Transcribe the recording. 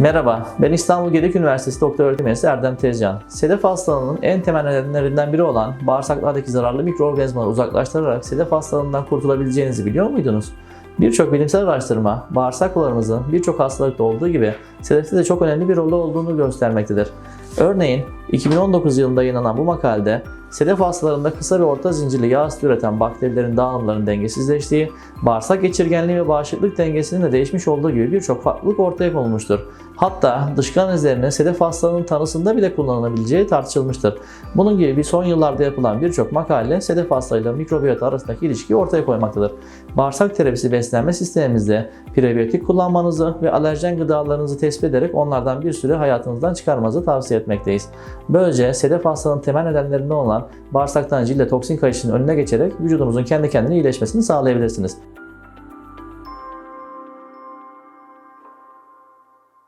Merhaba, ben İstanbul Gedik Üniversitesi Doktor Öğretim Üyesi Erdem Tezcan. Sedef hastalığının en temel nedenlerinden biri olan bağırsaklardaki zararlı mikroorganizmaları uzaklaştırarak sedef hastalığından kurtulabileceğinizi biliyor muydunuz? Birçok bilimsel araştırma, bağırsaklarımızın birçok hastalıkta olduğu gibi sedefte de çok önemli bir rolü olduğunu göstermektedir. Örneğin 2019 yılında yayınlanan bu makalede sedef hastalarında kısa ve orta zincirli yağ asidi üreten bakterilerin dağılımlarının dengesizleştiği, bağırsak geçirgenliği ve bağışıklık dengesinin de değişmiş olduğu gibi birçok farklılık ortaya konulmuştur. Hatta dışkı izlerinin sedef hastalığının tanısında bile kullanılabileceği tartışılmıştır. Bunun gibi bir son yıllarda yapılan birçok makale sedef hastalığıyla mikrobiyota arasındaki ilişkiyi ortaya koymaktadır. Bağırsak terapisi beslenme sistemimizde prebiyotik kullanmanızı ve alerjen gıdalarınızı tespit ederek onlardan bir süre hayatınızdan çıkarmanızı tavsiye etmekteyiz. Böylece sedef hastalığının temel nedenlerinden olan bağırsaktan cilde toksin kayışının önüne geçerek vücudunuzun kendi kendine iyileşmesini sağlayabilirsiniz.